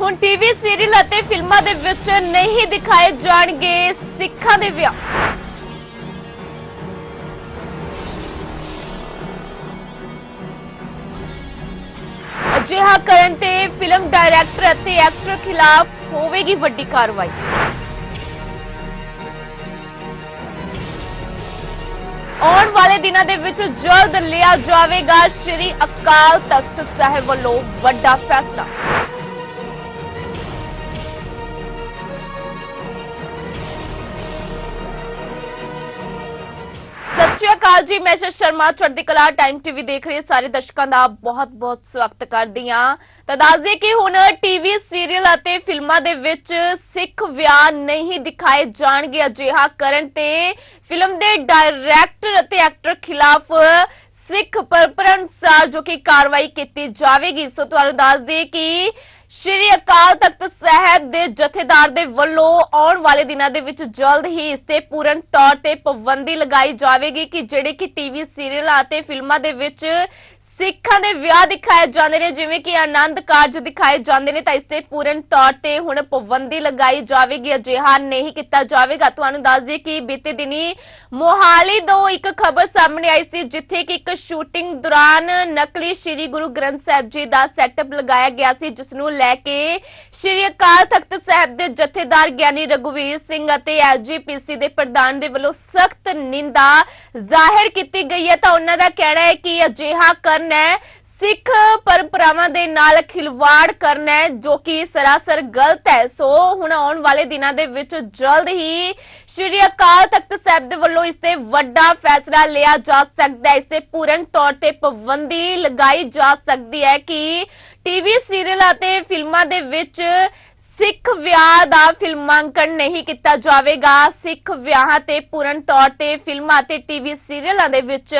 ਹੁਣ TV serial ਅਤੇ ਫਿਲਮਾਂ ਦੇ ਵਿੱਚ ਨਹੀਂ ਦਿਖਾਏ ਜਾਣਗੇ ਸਿੱਖਾਂ ਦੇ ਵਿਆਹ। ਅਜਿਹਾ ਕਰਨ ਤੇ ਫਿਲਮ ਡਾਇਰੈਕਟਰ ਅਤੇ ਐਕਟਰ ਖਿਲਾਫ ਹੋਵੇਗੀ ਵੱਡੀ ਕਾਰਵਾਈ। ਆਉਣ ਵਾਲੇ ਦਿਨਾਂ ਦੇ ਵਿੱਚ ਜਲਦ ਲਿਆ ਜਾਵੇਗਾ ਸ੍ਰੀ ਅਕਾਲ ਤਖਤ ਸਾਹਿਬ ਵੱਲੋਂ ਵੱਡਾ ਫੈਸਲਾ। ਸ਼੍ਰੀ ਅਕਾਲ ਜੀ। ਮੈਂ ਸ਼ਰਮਾ, ਚੜ੍ਹਦੀ ਕਲਾ ਟਾਈਮ ਟੀਵੀ ਦੇਖ ਰਹੇ ਸਾਰੇ ਦਰਸ਼ਕਾਂ ਦਾ ਬਹੁਤ-ਬਹੁਤ ਸਵਾਗਤ ਕਰਦੀ ਹਾਂ। ਤਾਂ ਦੱਸ ਕਿ ਹੁਣ ਟੀਵੀ ਸੀਰੀਅਲ ਅਤੇ ਫਿਲਮਾਂ ਦੇ ਵਿੱਚ ਸਿੱਖ ਵਿਆਹ ਨਹੀਂ ਦਿਖਾਏ ਜਾਣਗੇ ਅਜਿਹਾ ਕਰਨ ਤੇ ਫਿਲਮ ਦੇ ਡਾਇਰੈਕਟਰ ਅਤੇ ਐਕਟਰ ਖਿਲਾਫ ਸਿੱਖ ਪਰੰਪਰਾ ਅਨੁਸਾਰ ਜੋ ਕਿ ਕਾਰਵਾਈ ਕੀਤੀ ਜਾਵੇਗੀ। ਸੋ ਤੁਹਾਨੂੰ ਦੱਸ ਦਈਏ ਕਿ ਸ਼੍ਰੀ ਅਕਾਲ ਤਖਤ ਸਾਹਿਬ ਦੇ ਜਥੇਦਾਰ ਦੇ ਵੱਲੋਂ ਆਉਣ ਵਾਲੇ ਦਿਨਾਂ ਦੇ ਵਿੱਚ ਜਲਦ ਹੀ ਇਸ ਤੇ ਪੂਰਨ ਤੌਰ ਤੇ ਪਾਬੰਦੀ ਲਗਾਈ ਜਾਵੇਗੀ ਕਿ ਜਿਹੜੇ ਕਿ ਟੀਵੀ ਸੀਰੀਅਲਾਂ ਅਤੇ ਫਿਲਮਾਂ ਦੇ ਵਿੱਚ ਸਿੱਖਾਂ ਦੇ ਵਿਆਹ ਦਿਖਾਏ ਜਾਂਦੇ ਨੇ, ਜਿਵੇਂ ਕਿ ਆਨੰਦ ਕਾਰਜ ਦਿਖਾਏ ਜਾਂਦੇ ਨੇ, ਤਾਂ ਇਸ ਤੇ ਪੂਰਨ ਤੌਰ ਤੇ ਹੁਣ ਪਾਬੰਦੀ ਲਗਾਈ ਜਾਵੇਗੀ, ਅਜਿਹਾ ਨਹੀਂ ਕੀਤਾ ਜਾਵੇਗਾ। ਤੁਹਾਨੂੰ ਦੱਸ ਦਈਏ ਕਿ ਬੀਤੇ ਦਿਨੀ ਮੋਹਾਲੀ ਤੋਂ ਇੱਕ ਖਬਰ ਸਾਹਮਣੇ ਆਈ ਸੀ, ਜਿੱਥੇ ਕਿ ਇੱਕ ਸ਼ੂਟਿੰਗ ਦੌਰਾਨ ਨਕਲੀ ਸ੍ਰੀ ਗੁਰੂ ਗ੍ਰੰਥ ਸਾਹਿਬ ਜੀ ਦਾ ਸੈਟਅਪ ਲਗਾਇਆ ਗਿਆ ਸੀ, ਜਿਸ ਨੂੰ ਲੈ ਕੇ ਸ੍ਰੀ ਅਕਾਲ ਤਖਤ ਸਾਹਿਬ ਦੇ ਜਥੇਦਾਰ ਗਿਆਨੀ ਰਘੁਵੀਰ ਸਿੰਘ ਅਤੇ ਐਸਜੀਪੀਸੀ ਦੇ ਪ੍ਰਧਾਨ ਦੇ ਵੱਲੋਂ ਸਖਤ ਨਿੰਦਾ ਜ਼ਾਹਿਰ ਕੀਤੀ ਗਈ ਹੈ। ਤਾਂ ਉਹਨਾਂ ਦਾ ਕਹਿਣਾ ਹੈ ਕਿ ਅਜਿਹਾ ਕਰਨਾ ਹੈ। ਸਿੱਖ ਪਰੰਪਰਾਵਾਂ ਦੇ ਨਾਲ ਖਿਲਵਾੜ ਕਰਨਾ ਹੈ, ਜੋ ਕਿ ਸਰਾਸਰ ਗਲਤ ਹੈ। ਸੋ ਹੁਣ ਆਉਣ ਵਾਲੇ ਦਿਨਾਂ ਦੇ ਵਿੱਚ ਜਲਦ ਹੀ ਸ਼੍ਰੀ ਅਕਾਲ ਤਖਤ ਸਾਹਿਬ ਦੇ ਵੱਲੋਂ ਇਸ ਤੇ ਵੱਡਾ ਫੈਸਲਾ ਲਿਆ ਜਾ ਸਕਦਾ ਹੈ। ਇਸ ਤੇ ਪੂਰਨ ਤੌਰ ਤੇ ਪਾਬੰਦੀ ਲਗਾਈ ਜਾ ਸਕਦੀ ਹੈ ਕਿ ਟੀਵੀ ਸੀਰੀਅਲ ਅਤੇ ਫਿਲਮਾਂ ਦੇ ਵਿੱਚ ਸਿੱਖ ਵਿਆਹ ਦਾ ਫਿਲਮਾਂਕਣ ਨਹੀਂ ਕੀਤਾ ਜਾਵੇਗਾ। ਸਿੱਖ ਵਿਆਹਾਂ ਤੇ ਪੂਰਨ ਤੌਰ ਤੇ ਫਿਲਮਾਂ ਤੇ ਟੀਵੀ ਸੀਰੀਅਲਾਂ ਦੇ ਵਿੱਚ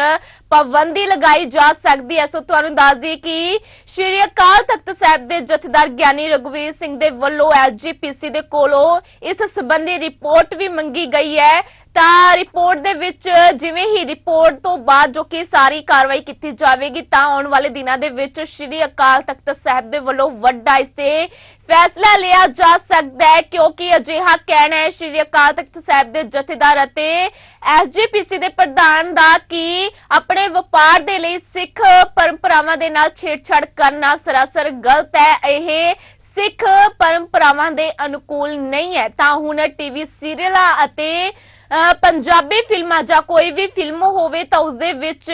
ਪਾਬੰਦੀ ਲਗਾਈ ਜਾ ਸਕਦੀ ਹੈ। ਸੋ ਤੁਹਾਨੂੰ ਦੱਸ ਦਈਏ ਕਿ ਸ਼੍ਰੀ ਅਕਾਲ ਤਖਤ ਸਾਹਿਬ ਦੇ ਜਥੇਦਾਰ ਗਿਆਨੀ ਰਘੁਵੀਰ ਸਿੰਘ ਦੇ ਵੱਲੋਂ ਐਸਜੀਪੀਸੀ ਦੇ ਕੋਲੋਂ ਇਸ ਸੰਬੰਧੀ ਰਿਪੋਰਟ ਵੀ ਮੰਗੀ ਗਈ ਹੈ। ਤਾਂ ਰਿਪੋਰਟ ਦੇ ਵਿੱਚ ਜਿਵੇਂ ਹੀ ਰਿਪੋਰਟ ਤੋਂ ਬਾਅਦ ਜੋ ਕਿ ਸਾਰੀ ਕਾਰਵਾਈ ਕੀਤੀ ਜਾਵੇਗੀ, ਤਾਂ ਆਉਣ ਵਾਲੇ ਦਿਨਾਂ ਦੇ ਵਿੱਚ ਸ਼੍ਰੀ ਅਕਾਲ ਤਖਤ ਸਾਹਿਬ ਦੇ ਵੱਲੋਂ ਵੱਡਾ ਇਸ ਤੇ ਫੈਸਲਾ ਲਿਆ ਜਾ ਸਕਦਾ ਹੈ, ਕਿਉਂਕਿ ਅਜਿਹਾ ਕਹਿਣਾ ਹੈ ਸ਼੍ਰੀ ਅਕਾਲ ਤਖਤ ਸਾਹਿਬ ਦੇ ਜਥੇਦਾਰ ਅਤੇ ਐਸਜੀਪੀਸੀ ਦੇ ਪ੍ਰਧਾਨ ਦਾ ਕਿ ਆਪਣੇ ਵਪਾਰ ਦੇ ਲਈ ਸਿੱਖ ਪਰੰਪਰਾਵਾਂ ਦੇ ਨਾਲ ਛੇੜਛਾੜ ਕਰਨਾ ਸਰਾਸਰ ਗਲਤ ਹੈ, ਇਹ ਸਿੱਖ ਪਰੰਪਰਾਵਾਂ ਦੇ ਅਨੁਕੂਲ ਨਹੀਂ ਹੈ। ਤਾਂ ਹੁਣ ਟੀਵੀ ਸੀਰੀਅਲਾਂ ਅਤੇ ਪੰਜਾਬੀ ਫਿਲਮਾਂ ਜਾਂ ਕੋਈ ਵੀ ਫਿਲਮ ਹੋਵੇ ਤਾਂ ਉਸ ਦੇ ਵਿੱਚ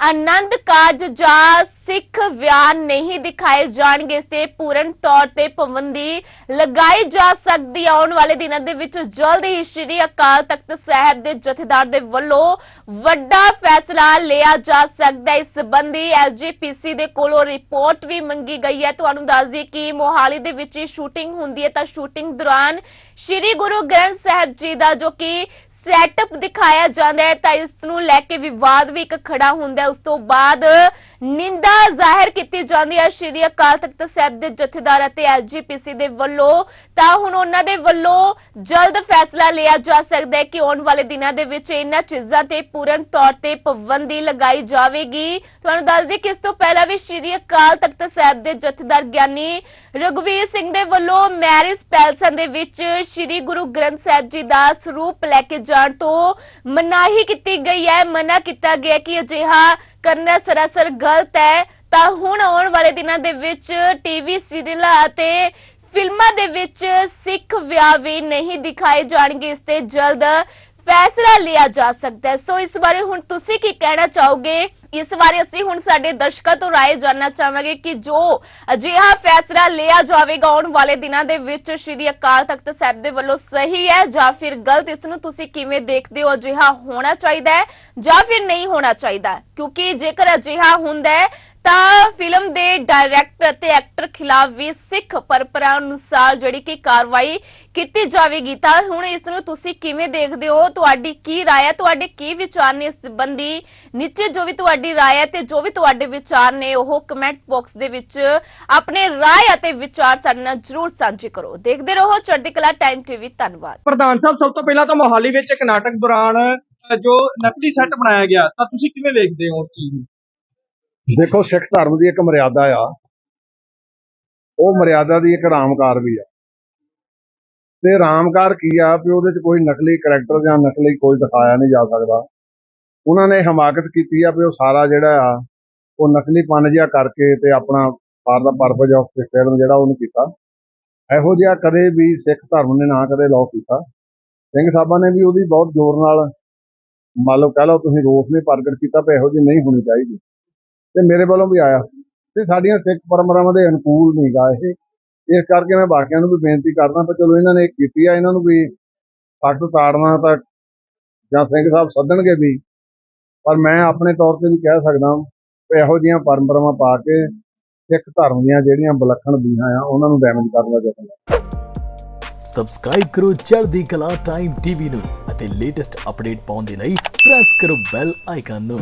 ਆਨੰਦ ਕਾਰਜ ਜਾਂ ਸਿੱਖ ਵਿਆਹ ਨਹੀਂ ਦਿਖਾਏ ਜਾਣਗੇ। ਇਸ ਤੇ ਪੂਰਨ ਤੌਰ ਤੇ ਪਾਬੰਦੀ ਲਗਾਈ ਜਾ ਸਕਦੀ ਹੈ ਆਉਣ ਵਾਲੇ ਦਿਨਾਂ ਦੇ ਵਿੱਚ ਜਲਦ ਹੀ ਸ਼੍ਰੀ ਅਕਾਲ ਤਖਤ ਸਾਹਿਬ ਦੇ ਜਥੇਦਾਰ ਦੇ ਵੱਲੋਂ ਵੱਡਾ ਫੈਸਲਾ ਲਿਆ ਜਾ ਸਕਦਾ ਹੈ। ਇਸ ਸੰਬੰਧੀ ਐਸਜੀਪੀਸੀ ਦੇ ਕੋਲੋਂ ਰਿਪੋਰਟ ਵੀ ਮੰਗੀ ਗਈ ਹੈ। ਤੁਹਾਨੂੰ ਦੱਸ ਦਈਏ ਕਿ ਮੋਹਾਲੀ ਦੇ ਵਿੱਚ ਸ਼ੂਟਿੰਗ ਹੁੰਦੀ ਹੈ ਤਾਂ ਸ਼ੂਟਿੰਗ ਦੌਰਾਨ ਸ਼੍ਰੀ ਗੁਰੂ ਗ੍ਰੰਥ ਸਾਹਿਬ ਜੀ ਦਾ ਜੋ ਕਿ ਸੈਟਅਪ ਦਿਖਾਇਆ ਜਾਂਦਾ ਹੈ ਤਾਂ ਇਸ ਨੂੰ ਲੈ ਕੇ ਵਿਵਾਦ ਵੀ ਇੱਕ ਖੜਾ ਹੁੰਦਾ ਉਸ ਤੋਂ ਬਾਅਦ ਨਿੰਦਾ ਜ਼ਾਹਿਰ ਕੀਤੀ ਜਾਂਦੀ ਹੈ। ਸ਼੍ਰੀ ਅਕਾਲ ਤਖਤ ਸਾਹਿਬ ਦੇ ਜਥੇਦਾਰ ਅਤੇ ਐਸਜੀਪੀਸੀ ਦੇ ਵੱਲੋਂ ਤਾਂ ਹੁਣ ਉਹਨਾਂ ਦੇ ਵੱਲੋਂ ਜਲਦ ਫੈਸਲਾ ਲਿਆ ਜਾ ਸਕਦਾ ਹੈ ਕਿ ਆਉਣ ਵਾਲੇ ਦਿਨਾਂ ਦੇ ਵਿੱਚ ਇਹਨਾਂ ਚੀਜ਼ਾਂ ਤੇ ਪੂਰਨ ਤੌਰ ਤੇ ਪਾਬੰਦੀ ਲਗਾਈ ਜਾਵੇਗੀ। ਤੁਹਾਨੂੰ ਦੱਸ ਦਈਏ ਕਿ ਇਸ ਤੋਂ ਪਹਿਲਾਂ ਵੀ ਸ਼੍ਰੀ ਅਕਾਲ ਤਖਤ ਸਾਹਿਬ ਦੇ ਜਥੇਦਾਰ ਗਿਆਨੀ ਰਘੁਵੀਰ ਸਿੰਘ ਦੇ ਵੱਲੋਂ ਮੈਰਿਜ ਪੈਲਸਾਂ ਦੇ ਵਿੱਚ ਸ਼੍ਰੀ ਗੁਰੂ ਗ੍ਰੰਥ ਸਾਹਿਬ ਜੀ ਦਾ ਸਰੂਪ ਲੈ ਕੇ ਜਾਣ ਤੋਂ ਮਨਾਹੀ ਕੀਤੀ ਗਈ ਹੈ। ਮਨਾ ਕੀਤਾ ਗਿਆ ਕਿ ਅਜਿਹਾ ਕਰਨਾ ਸਰਾਸਰ ਗਲਤ ਹੈ। ਤਾਂ ਹੁਣ ਆਉਣ ਵਾਲੇ ਦਿਨਾਂ ਦੇ ਵਿੱਚ ਟੀਵੀ, ਸੀਰੀਅਲਾਂ ਅਤੇ ਫਿਲਮਾਂ ਦੇ ਵਿੱਚ ਸਿੱਖ ਵਿਆਹ ਵੀ ਨਹੀਂ ਦਿਖਾਏ ਜਾਣਗੇ। ਇਸ ਤੇ ਜਲਦ ਫੈਸਲਾ ਲਿਆ ਜਾ ਸਕਦਾ ਹੈ। ਸੋ ਇਸ ਬਾਰੇ ਹੁਣ ਤੁਸੀਂ ਕੀ ਕਹਿਣਾ ਚਾਹੋਗੇ? ਇਸ ਬਾਰੇ ਅਸੀਂ ਹੁਣ ਸਾਡੇ ਦਰਸ਼ਕਾਂ ਤੋਂ ਰਾਏ ਜਾਨਣਾ ਚਾਹਾਂਗੇ ਕਿ ਜੋ ਅਜਿਹਾ ਫੈਸਲਾ ਲਿਆ ਜਾਵੇਗਾ ਆਉਣ ਵਾਲੇ ਦਿਨਾਂ ਦੇ ਵਿੱਚ ਸ਼੍ਰੀ ਅਕਾਲ ਤਖਤ ਸਾਹਿਬ ਦੇ ਵੱਲੋਂ ਸਹੀ ਹੈ ਜਾਂ ਫਿਰ ਗਲਤ? ਇਸ ਨੂੰ ਤੁਸੀਂ ਕਿਵੇਂ ਦੇਖਦੇ ਹੋ? ਅਜਿਹਾ ਹੋਣਾ ਚਾਹੀਦਾ ਹੈ ਜਾਂ ਫਿਰ ਨਹੀਂ ਹੋਣਾ ਚਾਹੀਦਾ? ਕਿਉਂਕਿ ਜੇਕਰ ਅਜਿਹਾ ਹੁੰਦਾ ਹੈ ਤਾਂ ਫਿਲਮ ਦੇ ਡਾਇਰੈਕਟਰ ਅਤੇ ਐਕਟਰ ਖਿਲਾਫ ਵੀ ਸਿੱਖ ਪਰੰਪਰਾ ਅਨੁਸਾਰ ਜਿਹੜੀ ਕਿ ਕਾਰਵਾਈ ਕੀਤੀ ਜਾਵੇਗੀ ਤਾਂ ਹੁਣ ਇਸ ਨੂੰ ਤੁਸੀਂ ਕਿਵੇਂ ਦੇਖਦੇ ਹੋ ਤੁਹਾਡੀ ਕੀ رائے ਹੈ ਤੁਹਾਡੇ ਕੀ ਵਿਚਾਰ ਨੇ ਇਸ ਸੰਬੰਧੀ ਨੀਚੇ ਜੋ ਵੀ ਤੁਹਾਡੀ رائے ਹੈ ਤੇ ਜੋ ਵੀ ਤੁਹਾਡੇ ਵਿਚਾਰ ਨੇ ਉਹ ਕਮੈਂਟ ਬਾਕਸ ਦੇ ਵਿੱਚ ਆਪਣੇ رائے ਅਤੇ ਵਿਚਾਰ ਸਾਡੇ ਨਾਲ ਜਰੂਰ ਸਾਂਝੇ ਕਰੋ ਦੇਖਦੇ ਰਹੋ ਚੜ੍ਹਦੀ ਕਲਾ ਟਾਈਮ ਟੀਵੀ ਧੰਨਵਾਦ ਪ੍ਰਧਾਨ ਸਾਹਿਬ ਸਭ ਤੋਂ ਪਹਿਲਾਂ ਤਾਂ ਮੋਹਾਲੀ ਵਿੱਚ ਇੱਕ ਨਾਟਕ ਦੌਰਾਨ ਅ, ਜੋ ਨਕਲੀ ਸੈੱਟ ਬਣਾਇਆ ਗਿਆ ਤਾਂ ਤੁਸੀਂ ਕਿਵੇਂ ਵੇਖਦੇ ਹੋ ਉਸ ਚੀਜ਼ ਨੂੰ ਦੇਖੋ ਸਿੱਖ ਧਰਮ ਦੀ ਇੱਕ ਮਰਿਆਦਾ ਆ। ਉਹ ਮਰਿਆਦਾ ਦੀ ਇੱਕ ਰਾਮਕਾਰ ਵੀ ਆ। ਤੇ ਰਾਮਕਾਰ ਕੀ ਆ ਵੀ ਉਹਦੇ ਚ ਕੋਈ ਨਕਲੀ ਕਰੈਕਟਰ ਜਾਂ ਨਕਲੀ ਕੋਈ ਦਿਖਾਇਆ ਨਹੀਂ ਜਾ ਸਕਦਾ। ਉਹਨਾਂ ਨੇ ਹਮਾਕਤ ਕੀਤੀ ਆ ਵੀ ਉਹ ਸਾਰਾ ਜਿਹੜਾ ਆ, ਉਹ ਨਕਲੀ ਪਨ ਜਿਹਾ ਕਰਕੇ ਤੇ ਆਪਣਾ ਪਾਰ ਦਾ ਪਰਪਸ ਆਫ ਫਿਲਮ ਜਿਹੜਾ ਉਹਨੂੰ ਕੀਤਾ। ਇਹੋ ਜਿਹਾ ਕਦੇ ਵੀ ਸਿੱਖ ਧਰਮ ਨੇ ਨਾ ਕਦੇ ਲਾਅ ਕੀਤਾ। ਸਿੰਘ ਸਾਹਿਬਾਂ ਨੇ ਵੀ ਉਹਦੀ ਬਹੁਤ ਜ਼ੋਰ ਨਾਲ ਮੰਨ ਲਓ ਕਹਿ ਲਓ ਤੁਸੀਂ ਰੋਸ ਨੇ ਪ੍ਰਗਟ ਕੀਤਾ ਵੀ ਇਹੋ ਜਿਹੀ ਨਹੀਂ ਹੋਣੀ ਚਾਹੀਦੀ। ਤੇ ਮੇਰੇ ਵੱਲੋਂ ਵੀ ਆਇਆ ਸੀ। ਤੇ ਸਾਡੀਆਂ ਸਿੱਖ ਪਰੰਪਰਾਵਾਂ ਦੇ ਅਨੁਕੂਲ ਨਹੀਂ ਗਾ ਇਹ। ਇਸ ਕਰਕੇ ਮੈਂ ਬਾਕੀਆਂ ਨੂੰ ਵੀ ਬੇਨਤੀ ਕਰਦਾ ਪਰ ਚਲੋ ਇਹਨਾਂ ਨੇ ਕੀਤੀ ਆ, ਇਹਨਾਂ ਨੂੰ ਵੀ ਸੱਟ ਤਾੜਨਾ ਤਾਂ ਜਾਂ ਸਿੰਘ ਸਾਹਿਬ ਸੱਦਣਗੇ ਵੀ। ਪਰ ਮੈਂ ਆਪਣੇ ਤੌਰ ਤੇ ਵੀ ਕਹਿ ਸਕਦਾ ਵੀ ਇਹੋ ਜਿਹੀਆਂ ਪਰੰਪਰਾਵਾਂ ਪਾ ਕੇ ਸਿੱਖ ਧਰਮ ਦੀਆਂ ਜਿਹੜੀਆਂ ਵਿਲੱਖਣ ਬੀਹਾਂ ਆ, ਉਹਨਾਂ ਨੂੰ ਡੈਮੇਜ ਕਰਨ ਦਾ ਯਤਨ ਸਬਸਕ੍ਰਾਈਬ ਕਰੋ ਚੜ੍ਹਦੀ ਕਲਾ ਟਾਈਮ ਟੀਵੀ ਨੂੰ ਅਤੇ ਲੇਟੈਸਟ ਅਪਡੇਟ ਪਾਉਣ ਦੇ ਲਈ ਪ੍ਰੈਸ ਕਰੋ ਬੈਲ ਆਈਕਨ ਨੂੰ।